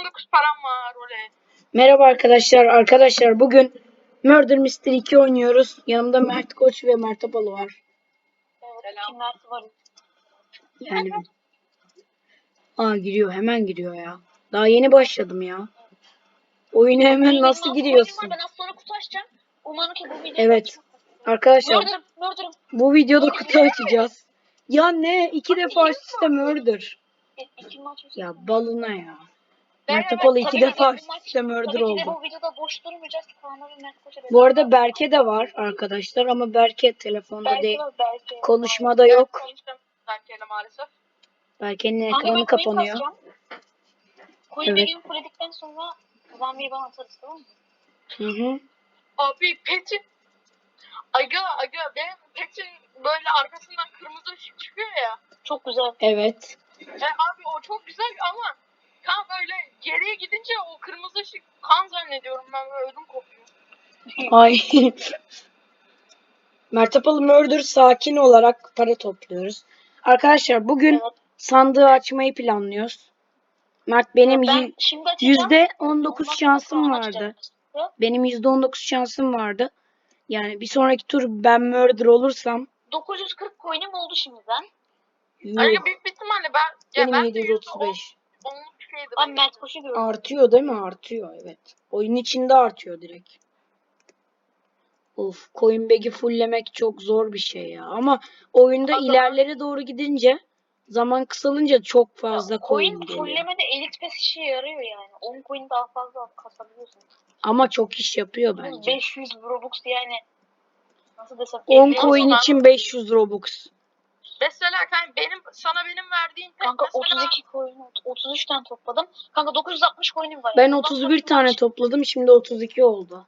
99 param var oley. Merhaba arkadaşlar. Arkadaşlar bugün Murder Mystery 2 oynuyoruz. Yanımda Mert Koç ve Mert Apalı var. Kimler var? Yani Aa giriyor. Hemen giriyor ya. Daha yeni başladım ya. Oyuna hemen nasıl giriyorsun? Ben az sonra kutu açacağım. Umarım ki bu video Evet. Arkadaşlar Murder'ım, murder'ım. bu videoda kutu açacağız. Ya ne? iki defa üst üste Murder. İki maç üstü. Ya balına ya. Ben Mert evet, Apalı Tabii iki ki de defa üste Murder oldu. bu videoda boş durmayacağız. Kaan'a ve Mert Koç'a Bu arada Berke de var arkadaşlar ama Berke telefonda belki değil. var, belki. Konuşmada yok. Konuştum Berke'yle maalesef. Berke'nin ben ekranı coin kapanıyor. kasacağım. Evet. evet. fulledikten sonra zombiyi bana atarız tamam mı? Hı hı. Abi Pet'in Aga aga benim Pet'in böyle arkasından kırmızı ışık çıkıyor ya. Çok güzel. Evet. E abi o çok güzel ama kan böyle geriye gidince o kırmızı ışık kan zannediyorum ben böyle ödüm kopuyor. Ay. Mert Apalı Murder sakin olarak para topluyoruz. Arkadaşlar bugün Evet. sandığı açmayı planlıyoruz. Mert benim ben yi- şimdi açacağım. yüzde on dokuz Ondan sonra şansım Kaan vardı. benim yüzde on dokuz şansım vardı. Yani bir sonraki tur ben Murder olursam 940 coin'im oldu şimdiden. yuh, Aga büyük bir ihtimalle ben ya benim ben de 735. onluk şeydi. Abi. Mert Koç'u gördüm. Artıyor değil mi? Artıyor evet. Oyun içinde artıyor direkt. Of, Coinbag'i fulllemek çok zor bir şey ya. Ama oyunda Ama- ilerlere doğru gidince zaman kısalınca çok fazla coin Coin geliyor. fullemede Elite Pass işe yarıyor yani. 10 coin daha fazla kasabiliyorsun. Ama çok iş yapıyor bence. 500 Robux yani nasıl desem 10 50 coin için 500 Robux. Mesela kan benim sana benim verdiğin tek Kanka mesela 32 coin 33 tane topladım. Kanka 960 coin'im var. Ben Yani. Bundan 31 sonraki tane maç- topladım. Şimdi 32 oldu.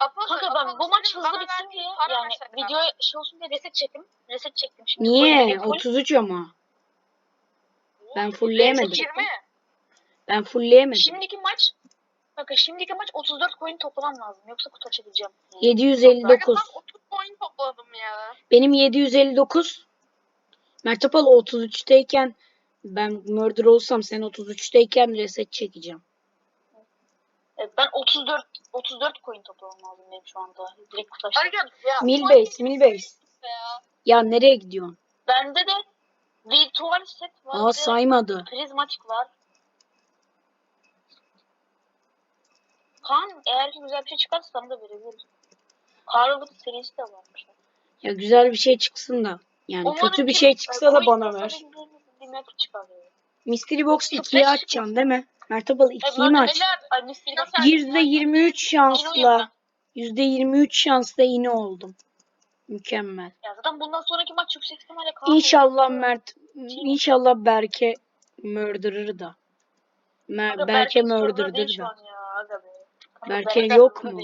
Aposto, Kanka ben bu maç hızlı bitsin diye yani mesela. videoya şey olsun diye reset çektim. Reset çektim. Şimdi Niye? full. 33 ama. Ben fullleyemedim. 20. Ben fullleyemedim. Şimdiki maç Kanka şimdiki maç 34 coin toplamam lazım. Yoksa kutu açabileceğim. Yani. 759. Aga ben 30 coin topladım ya. Benim 759. Mert Apalı 33'teyken ben murder olsam sen 33'teyken reset çekeceğim. Evet, ben 34 34 coin toplamam lazım benim şu anda. Direkt ya. Milbase, Milbase. Ya. Ya nereye gidiyorsun? Bende de virtual set var. Aa saymadı. Prizmatik var. Kaan eğer ki güzel bir şey çıkarsa sana da verebiliriz. Carlwood serisi de varmış. Ya güzel bir şey çıksın da. Yani Umarım kötü bir şey e, çıksa da bana ver. Mystery Box Şu 2'yi beş açacaksın değil mi? Mert Apalı 2'yi mi ben- aç? Beyler Ay Mystery Box. Sen- %23 şansla. İnanıyorum %23 şansla yine oldum. Mükemmel. Ya zaten bundan sonraki maç yüksek ihtimalle Kaan. İnşallah Mert, inşallah Berke murderer da. Mer Aga, Berke serverda murder'dır da. Berke Berke yok mu?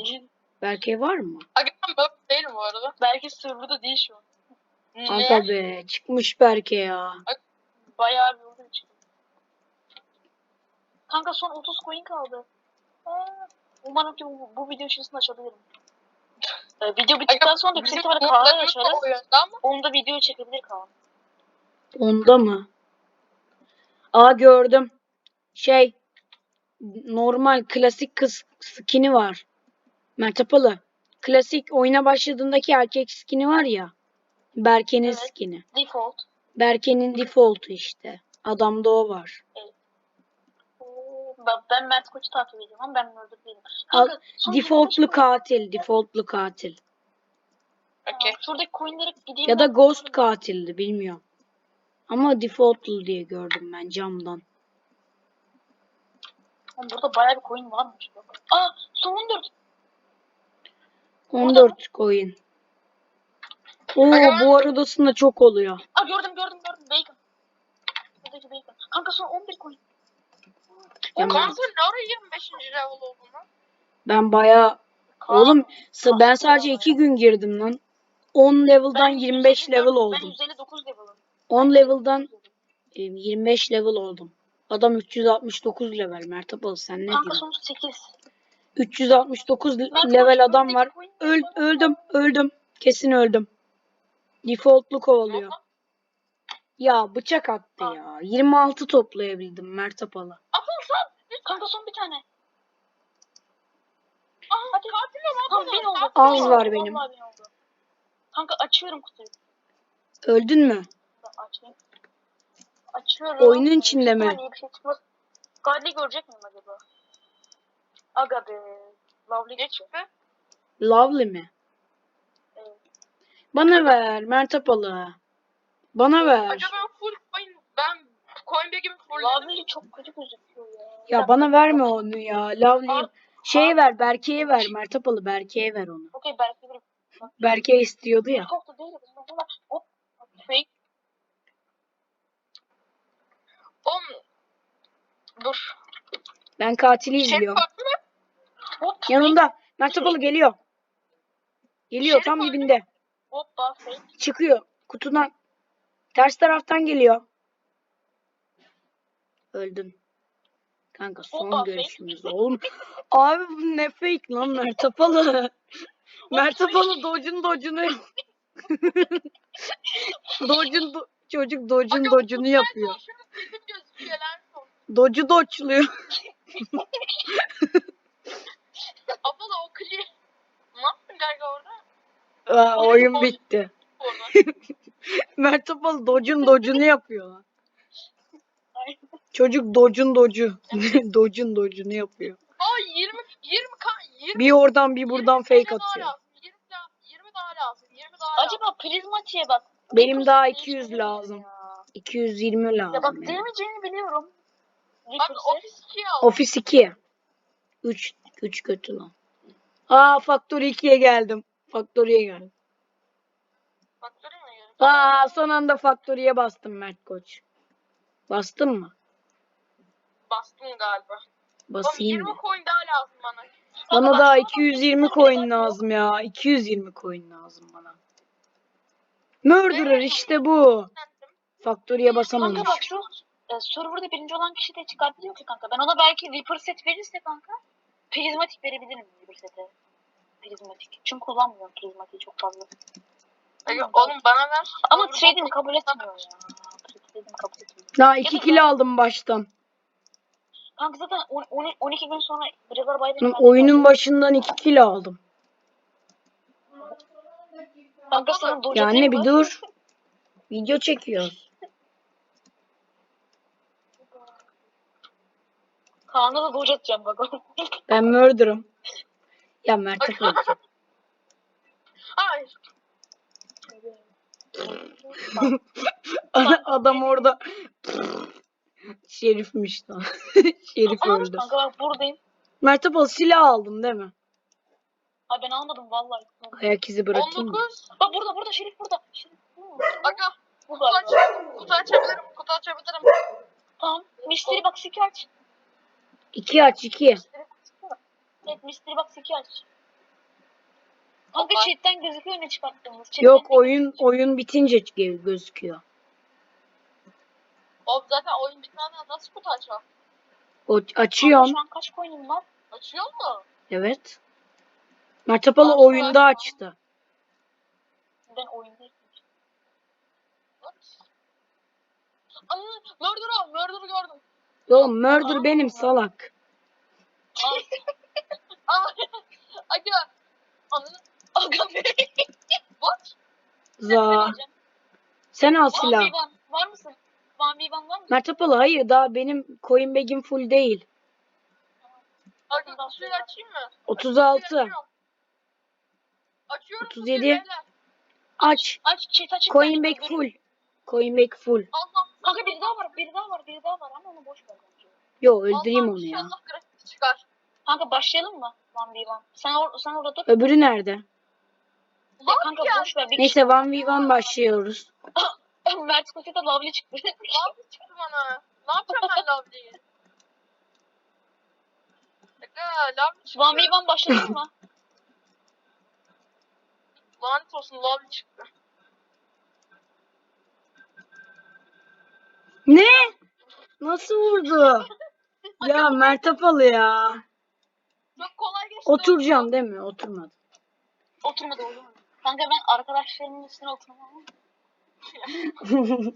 Berke var mı? Aga ben değilim bu arada. Belki serverda değil şu an. Kanka be çıkmış Berke ya. Bayağı bir olduğu için. Kanka son 30 coin kaldı. Aa, umarım ki bu, bu video içerisinde açabilirim. Ee, video bittikten sonra da yüksek ihtimalle Kaan'ı umutlarımız da açarız. o yönde ama Onu da video çekebilir Kaan. Onda mı? Aa gördüm. Şey normal klasik kız skin'i var. Mert Apalı. Klasik oyuna başladığındaki erkek skin'i var ya. Berke'nin Evet. skin'i. Default. Berke'nin default'u işte. Adamda o var. Oo, Ben, ben Mert Koç'u takip ediyorum ama ben Murder değilim. Kanka, Default'lu 25 coin- katil. Default'lu katil. okey. Aa, Şuradaki coinleri gideyim. Ya da ghost katildi bilmiyorum. Ama defaultlu diye gördüm ben camdan. Burada bayağı bir coin varmış. Aa son 14. 14 coin. Oo bu aradasında çok oluyor. Aa gördüm gördüm gördüm. Bacon. Buradaki bacon. Kanka son 11 coin. Ya Kaan ben, sen ne ara 25. level oldun lan? ben Kaan, oğlum sa- ben sadece ya 2 gün girdim lan. 10 level'dan ben 25 154 level Ben oldum. 159 level'ım. 10 level'dan e, 25 level oldum. Adam 369 level Mert Apalı sen ne Kanka diyorsun? son 8. 369 le- Mert level adam var. Öl, öldüm öldüm. Kesin öldüm. Default'lu kovalıyor. Ya bıçak attı Aa. ya. 26 toplayabildim Mert Apalı. Apol sen Kanka son bir tane. Aha Hadi. katil var. Tamam bin oldu. Az var oldu, benim. vallahi bin oldu. Kanka açıyorum kutuyu. Öldün mü? Açayım. Açıyorum. Oyunun içinde mi? Saniye bir şey çıkmaz. Godly görecek miyim acaba? Aga be. Lovely Ne çıktı. çıktı? Lovely mi? Bana ver Mertapalı. Bana ver. Acaba ben full ben, ben Coinback'imi full Lovely çok kötü gözüküyor ya. Ya bana verme onu ya. Lovely. Al. Şeye ver Berke'ye ver. Mertapalı Berke'ye ver onu. Okey belki bir Berke istiyordu ya. Çok da değil. Bizim var. Hop. Fake. Oğlum dur. Ben katili Şerif izliyorum. Yanında. Mertapalı geliyor. Geliyor Şerif tam dibinde. Hoppa fake. Çıkıyor. Kutudan. Ters taraftan geliyor. Öldün. Kanka son Hoppa, fake. görüşümüz oğlum. Abi bu ne fake lan Mertapalı. Mertapalı docun docunu. docun do- çocuk docun Aga, docunu yapıyor. Docu doçluyor. Abla o kli. Ne yaptın kanka orada? Aa, Oyun bitti. Orada. Mertapalı docun docunu yapıyor. Ay. Çocuk docun docu. docun docunu yapıyor. Aa 20 20 kan 20 Bir oradan bir buradan 20 fake TL daha atıyor. lazım. 20 daha 20 daha lazım. 20 daha lazım. Acaba prizmatiğe bak. Benim daha fırsat 200 değiştirebilir lazım. ya. 220 Ya bak lazım. yani. diyemeyeceğini biliyorum. Bak fırsat. ofis 2'yi al. Ofis 2. 3 3 kötü lan. Aa Factory 2'ye geldim. Factory'ye geldim. Bak görüyor musun? Aa son anda Factory'ye bastım Mert Koç. Bastın mı? Bastın galiba. Oğlum Basayım 20 mı? coin daha lazım bana. Bana bak, daha şuna bak, 220 şuna coin lazım ya. 220 coin lazım bana. Murderer işte bu. Kanka basamamış. bak şu e, serverda birinci olan kişi de çıkartıyor ki kanka. Ben ona belki Reaper set verirse kanka prizmatik verebilirim Reaper sete. Prizmatik. Çünkü kullanmıyorum prizmatiği çok fazla. Aga, Oğlum bana ver. Ama trade'imi kabul etmiyor ya. Trade'imi kabul etmiyor. Daha 2 kill aldım baştan. Kanka zaten on- on- 12 gün sonra Bayram Lan Oyunun başından 2 kill aldım. Kanka sana doja Ya anne bir dur. Video çekiyoruz. Kaan'a da doja atacağım bak. Ben murder'ım. Ya Mert'e koyacağım. Hayır. Adam orada Şerifmiş lan. Şerif Aa, öldü. kanka bak buradayım. Mert'e bal silah aldın değil mi? Ay ben almadım vallahi. Ayak izi bırakayım mı? 19. Bak burada burada Şerif burada. Şerif burada. Aga kutu galiba. açabilirim. Kutu açabilirim. Kutu açabilirim. Tamam. Box 2 aç. 2 aç 2. Evet Mystery Box 2 aç. Kanka Baba. chatten gözüküyor ne çıkarttığımız. Chatten Yok oyun gözüküyor? oyun bitince ge- gözüküyor. Oğlum zaten oyun bitmeden nasıl kutu açalım? O Kanka açıyorsun. şu an kaç coin'im var? Açıyor mu? Evet. Mertapalı Aa, oyunda açtı. Ben oyundayım. Aç. Aa, murder al. Murder'ı gördüm. Oğlum murder benim salak. Aa. Aa. Aga. Ananı. Aga be. What? Za. Sen al silah. Vivan var mısın? Van Vivan var mı? Mertapalı hayır daha benim coin bag'im full değil. Aga kutuyu açayım mı? 36. Açıyorum. Açıyorum 37. kutuyu beyler. Aç. Aç chat açık. Coin bag full. Coin bag full. Allah'ım. Kanka biri daha var, biri daha var, biri daha var ama onu boş ver. Yo öldüreyim Allah'ım onu ya. inşallah grafik çıkar. Kanka başlayalım mı? Van Vivan. Sen, or sen orada dur. Öbürü nerede? Ya kanka ya. boş ver. Bir Neyse 1v1 başlıyoruz. Mert Kofet'e lavli çıktı. Lavli çıktı bana. Ne yapacağım ben lavliyi? Aga lavli çıktı. Van Vivan başladın mı? Lanet olsun lavli çıktı. Ne? Nasıl vurdu? Ya Mertapalı ya. Çok kolay geçti. Oturacağım değil mi? Oturmadı. Oturmadı oğlum. Kanka ben arkadaşlarımın üstüne oturmam.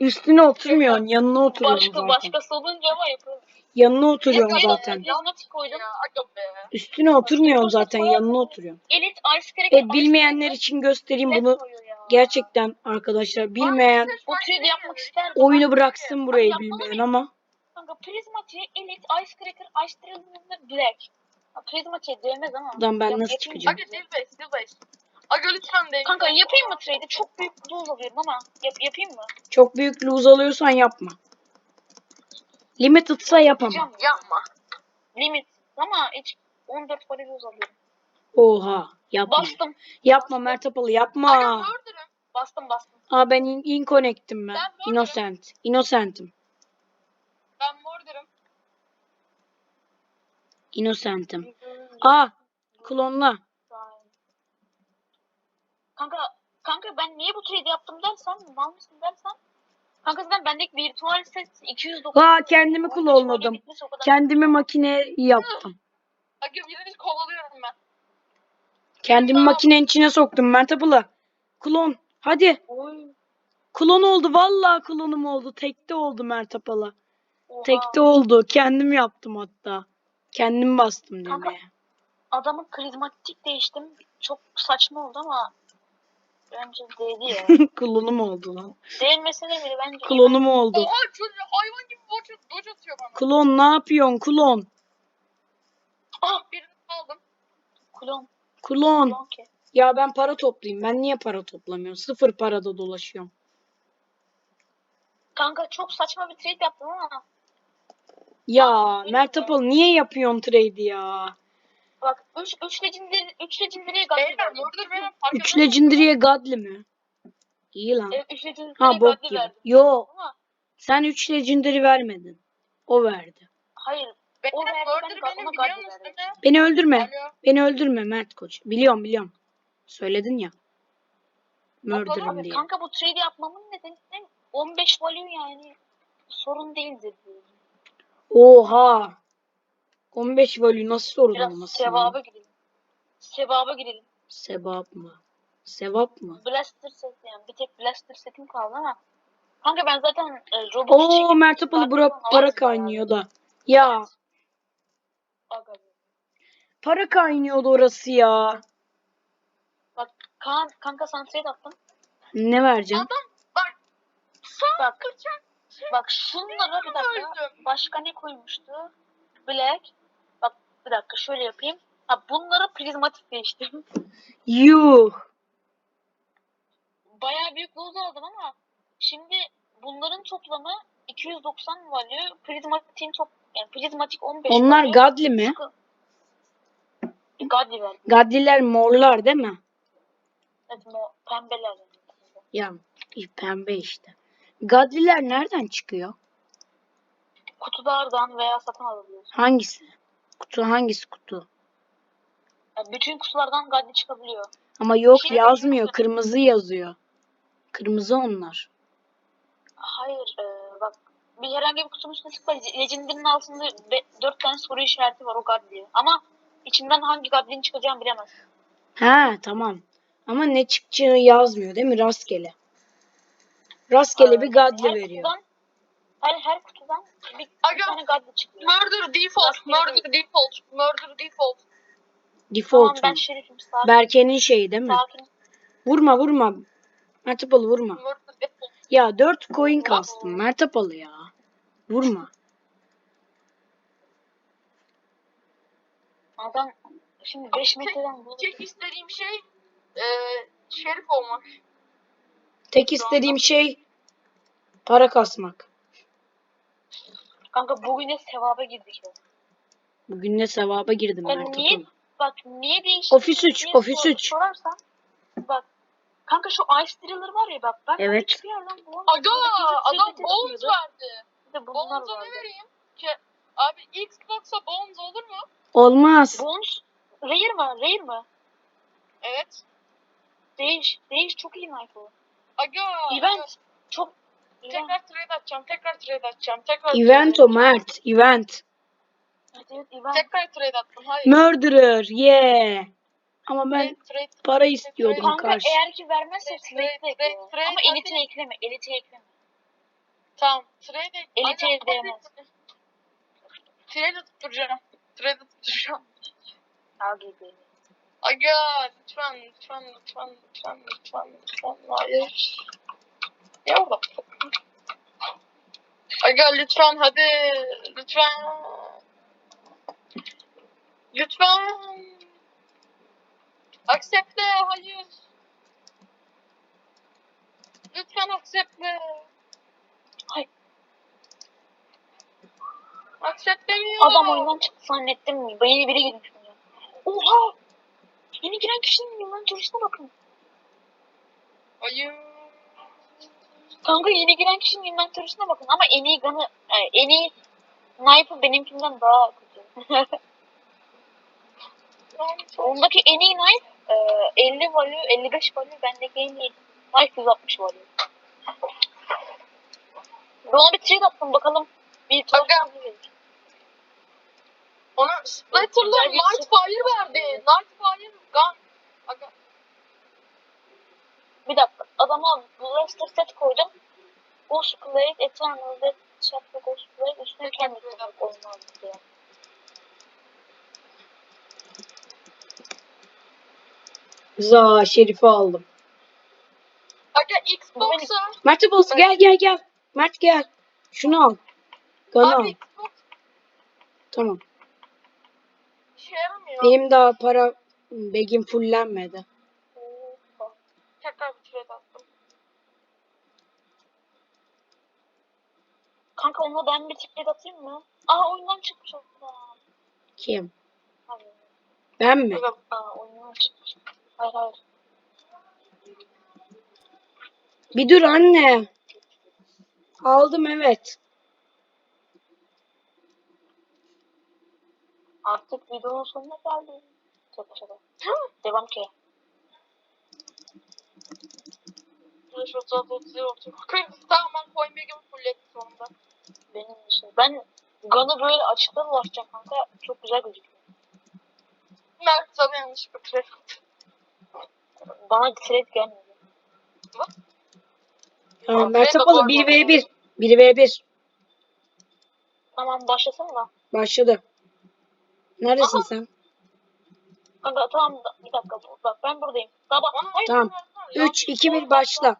Üstüne oturmuyorsun. Yanına oturuyorsun Başka zaten. başkası olunca ama yapalım. Yanına oturuyorsun Yok, zaten. Prizmatik koydum. Üstüne oturmuyorsun zaten. Yanına oturuyorsun. Elit Ice Cracker. Evet bilmeyenler için göstereyim bunu. Gerçekten arkadaşlar bilmeyen Bu trade yapmak isterdim. oyunu bıraksın burayı bilmeyen ama. Kanka Prizmatik, Elit, Ice Cracker, Ice Cracker, Black. Ha, Prizmatik'e değmez ama. Lan ben nasıl yapayım çıkacağım? Aga Silveş Silveş. Aga lütfen de. Kanka yapayım mı trade'i? Çok büyük doz alıyorum ama yap, yapayım mı? Çok büyük lose alıyorsan yapma. Limited'sa yapama. Yapacağım. Yapma. Limit. Ama hiç 14 para doz alıyorum. Oha yapma. Bastım. Yapma Mert Apalı Aga yapma. murder'ım. Bastım bastım. Aa ben in inconnect'im ben. Ben arada- Innocent. Innocent'im. Ben murder'ım. Innocent'im. Aa klonla. Kanka kanka ben niye bu trade yaptım dersen, mal mısın dersen. Kanka zaten bendeki virtual set 209. Aa kendimi 15 klonladım. Kendimi makine yaptım. Aga birini kovalıyorum ben. Kendimi Tamam. makinenin içine soktum Mert Apalı. Klon. Hadi. Oy. Klon oldu. Vallahi klonum oldu. Tekte oldu Mert Apalı. Oha. Tekte oldu. Kendim yaptım hatta. Kendim bastım Kanka- demeye. Adamın karizmatik değiştim. Çok saçma oldu ama bence değdi ya. Klonum oldu lan. Değmese de bile bence Klonum oldu. Oha çocuğu hayvan gibi boç, doç atıyor bana. Klon ne yapıyorsun klon? Ah Birini aldım. klon. Klon. Klon ki. Ya ben para toplayayım. Ben niye para toplamıyorum? Sıfır parada dolaşıyorum. Kanka çok saçma bir trade yaptım ama Ya Mert Apalı niye yapıyorsun trade ya? bak 3 3 legendary 3 legendary'e gadli Beyler verdim. murder benim fark Üç. Legendary'e Godly mi? İyi lan. Evet 3 legendary'e Ha bok gibi. verdim. Yo Ama sen 3 Legendary vermedin. O verdi. hayır Beyler O verdi, ben benim ona biliyor gadli musun? verdim. Beni öldürme. Alo. Beni öldürme Mert Koç. Biliyorum biliyorum. Söyledin ya. Murder'ım abi diye. kanka bu trade yapmamın nedeni ne? 15 value yani sorun değildir diyorum. Oha. 15 value nasıl Biraz olmasın? ya? sevaba girelim. Sevaba girelim. Sevap mı? Sevap mı? Blaster set yani bir tek blaster setim kaldı ama kanka ben zaten e, robotu Oo çekip Mert Apalı bura para var kaynıyor da. Ya Aga be. para kaynıyordu orası ya. Bak kan, kanka sana trade attım. Ne vereceğim? Adam bak. Sağ Bak kıracak. Bak şunlara bir dakika başka ne koymuştu? Black. Bak bir dakika şöyle yapayım. Ha bunları prizmatik değiştim. Yuh. Bayağı büyük loz aldım ama şimdi bunların toplamı 290 value. Prizmatik'in top yani prizmatik 15 Onlar value. Godly mi? Sıkı- Godly verdim. Godly'ler morlar değil mi? Evet o pembeler. Ya pembe işte. Godly'ler nereden çıkıyor? Kutulardan veya satın alabiliyorsun. Hangisi? Kutu hangisi kutu? Yani bütün kutulardan Godly çıkabiliyor. Ama yok Şey yazmıyor. Kırmızı yazıyor. Kırmızı onlar. Hayır e, bak bir herhangi bir kutunun üstüne tıkla Legendary'nin altında be, 4 tane soru işareti var o Godly. Ama içinden hangi Godly'nin çıkacağını bilemez. Ha tamam. Ama ne çıkacağı yazmıyor değil mi? Rastgele. Rastgele bir her veriyor. Kutudan, her, her kutudan bir, bir Aga, tane Godly çıkıyor. Murder default. Rastgele Murder default. Murder default. Default Tamam ben mu? şerifim sakin. Berke'nin şeyi değil mi? sakin. Vurma vurma. Mert Apalı vurma. Murder default. Ya 4 coin kastım. Mert Apalı ya. Vurma. Adam şimdi 5 metreden vurdu. Tek istediğim şey e, şerif olmak. Tek istediğim şey para kasmak. Kanka bugün de sevaba girdik ya. Bugün de sevaba girdim Ben Mert niye-. Bak niye değişti? Ofis 3, diye Ofis sor- 3. Sorarsan bak kanka şu Ice Driller var ya bak ben Evet. hiçbir yerden bulamıyorum. Aga adam bones verdi. Bir de bunlar Bones'a vardı. ne vereyim? Ki, abi Xbox'a bones olur mu? Olmaz. Bones Rare mi? Rare mi? Evet. Değiş. Değiş çok iyi knife o. Aga. Event. Çok. Tekrar trade atacağım. Tekrar trade atacağım. Tekrar Event trade o Mert. Event. Evet, evet, event. Tekrar trade attım. Hayır. Murderer. Yeah. Ama ben Trade, trade, para istiyordum Kanka karşı. eğer ki vermezse Evet, Slate'i de evet, ekle. evet, Ama evet. elite ekleme. Elite ekleme. Tamam. Trade Elite Aynen, edemez. hadi. Trade tutturacağım. Trade tutturacağım. Al gibi. Aga lütfen lütfen lütfen lütfen lütfen lütfen hayır. Ya bak. Aga lütfen hadi lütfen. Lütfen. Accept'le hayır. Lütfen accept'le. Hayır. Accept demiyor. Adam oyundan çıktı zannettim. Yeni biri girmiş oyuna. Oha! Yeni giren kişinin inventörüsüne bakın. Hayır. Kanka yeni giren kişinin inventörüsüne bakın. Ama en iyi gun'ı, yani en iyi knife'ı benimkinden daha kötü. Ondaki en iyi knife e, 50 value, 55 value. Bendeki en iyi knife 160 value. Ona bir trade attım bakalım. Bir Aga. Ona Splatter'la Night Fire verdi. Night Fire gun. Aga. Bir dakika. Adama Blaster set koydum. Ghost Blade, Eternal Death, Chapter Ghost Blade üstüne kendi koydum. Olmaz diye. Za Şerif'i aldım. Aga Xbox'a. Mert Apolos gel gel gel. Mert gel. Şunu al. Bana al. Abi Xbox Tamam. işe yaramıyor. Benim daha para begim fullenmedi. Tekrar bir trade attım. Kanka onunla ben bir trade atayım mı? Aa oyundan çıkmış o. Kim? Hayır. Ben mi? Aga, Aa oyundan çıkmış. Hayır hayır. Bir dur anne. Aldım evet. Artık videonun sonuna geldim. Şaka şaka. Devam ki. Flash 36 30 30. Tamam ben coin bag'imi fullledim sonunda. Benim için. Ben Gun'ı böyle açıkta dolaşacağım kanka. Çok güzel gözüküyor. Mert sana yanlışlıkla trade attım. Bana trade gelmedi. Tamam, Mert ben bu 1v1. 1v1. Tamam başlasın mı? Başladı. Neredesin Aha. sen? Kanka tamam da- bir dakika bak ben buradayım. Daha bak. Tamam. Ya, 3, 2, 1 başla.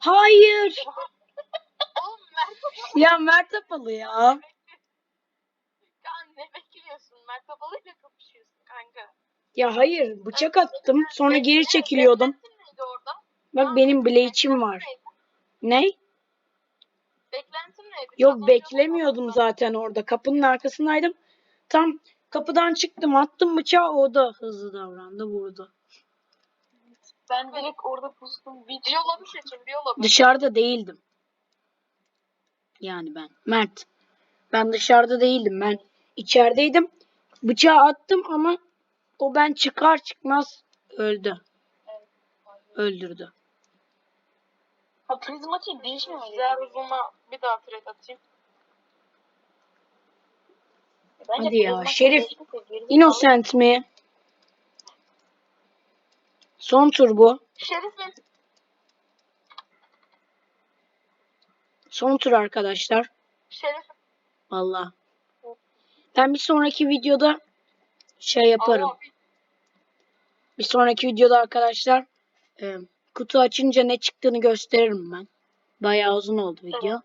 Hayır. Oğlum Mert Ya Mert Apolos ya. Kan ne bekliyorsun? Mert babalıyla kapışıyorsun kanka. Ya hayır bıçak attım sonra geri çekiliyordum. Bak benim Blade'im var. Ne? Beklentin neydi? Yok beklemiyordum zaten orada. Kapının arkasındaydım. Tam kapıdan çıktım attım bıçağı o da hızlı davrandı vurdu. Ben direkt orada pustum. Bir Bir yola bir seçin, bir yola bir. Dışarıda değildim. Yani ben. Mert. Ben dışarıda değildim. Ben içerideydim. Bıçağı attım ama o ben çıkar çıkmaz öldü. Öldürdü. Ha prizmatik değişmiyor. Diğer uzuma bir daha trade atayım. Bence Hadi ya, Şerif, değişmiş de geri- Innocent mi? Son tur bu. Şerif'in Son tur arkadaşlar. Şerif Valla. Ben bir sonraki videoda şey yaparım. Allah bir- Bir sonraki videoda arkadaşlar e, kutu açınca ne çıktığını gösteririm ben. Bayağı uzun oldu video.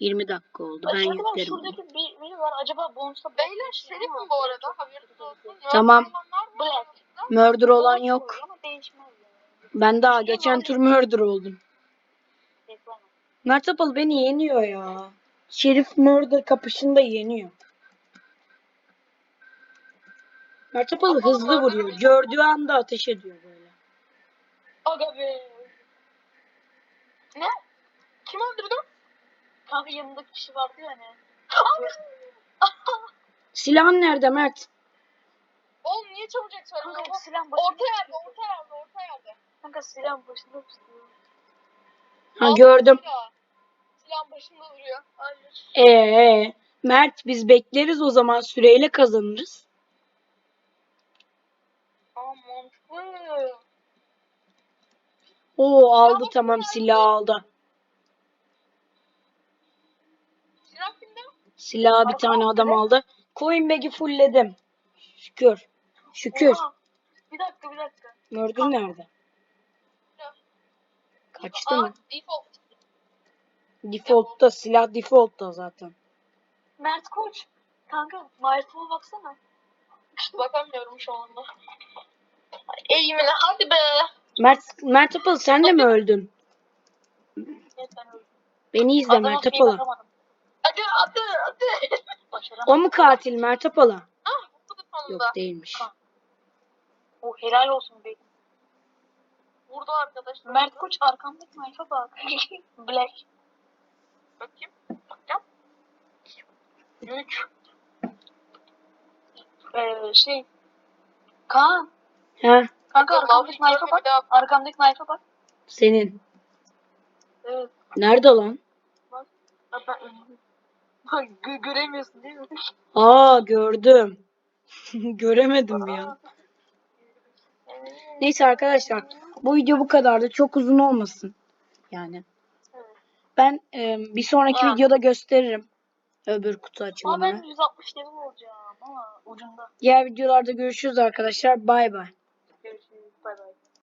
20 dakika oldu. Ben Acaba yüklerim. onu. şuradaki bir biri var. Acaba bonusla Beyler Şerif'in bu arada haberiniz olsun. Tamam. Black. Murder olan yok. Ama değişmez yani. Ben daha geçen tur murder oldum. Mert Apal beni yeniyor ya. Şerif murder kapışında yeniyor. Mert Apal hızlı vuruyor. değil. Gördüğü anda ateş ediyor böyle. Aga be. Ne? Kim öldürdü? Kanka yanındaki kişi vardı ya hani. Silahın nerede Mert? Oğlum niye çabucak söylüyorsun? Kanka silah başında. Orta yerde, orta yerde, orta yerde. Kanka silah başında duruyor. Ha gördüm. Silah başında duruyor. Hayır. Ee, Mert biz bekleriz o zaman süreyle kazanırız. Aa mantıklı. Oo aldı tamam silah aldı. Silah? Silah bir tane adam aldı. Coin bag'i fullledim. Şükür. Şükür. Oha. Bir dakika bir dakika. Murder nerede? Kaçtı mı? default. Default'ta silah default'ta zaten. Mert Koç. Kanka Martım'a baksana. Bakamıyorum şu anda. Eğimine hadi be. Mert Mert Apal sen de mi öldün? Evet ben öldüm. Beni izle Adama Mert Apal'a. Hadi hadi hadi. O mu katil Mert Apal'a? Ah. Yok değilmiş. Kan- O helal olsun be. Vurdu arkadaşlar. Mert Koç arkamdaki Mayfa bak. Black. Bakayım. Bakacağım. 3. Ee, şey. Kaan. Ha Kanka arkamdaki Mayfa bak. Arkamdaki Mayfa bak. senin. Evet. Nerede lan? Bak. Bak ben Bak gö- göremiyorsun değil mi? Aa gördüm. Göremedim ya. Neyse arkadaşlar bu video bu kadardı. Çok uzun olmasın. Yani. Ben e, bir sonraki Aa. videoda gösteririm. Öbür kutu Ama açılımını. ben 160 level olacağım ama ucunda. Diğer videolarda görüşürüz arkadaşlar. Bay bay.